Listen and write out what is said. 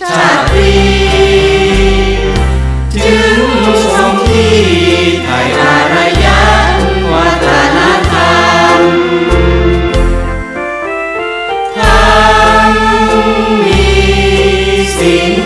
ชาตรีจึงทรงที่ไทยอารยะวัฒนธรรมทั้งมีสิ่ง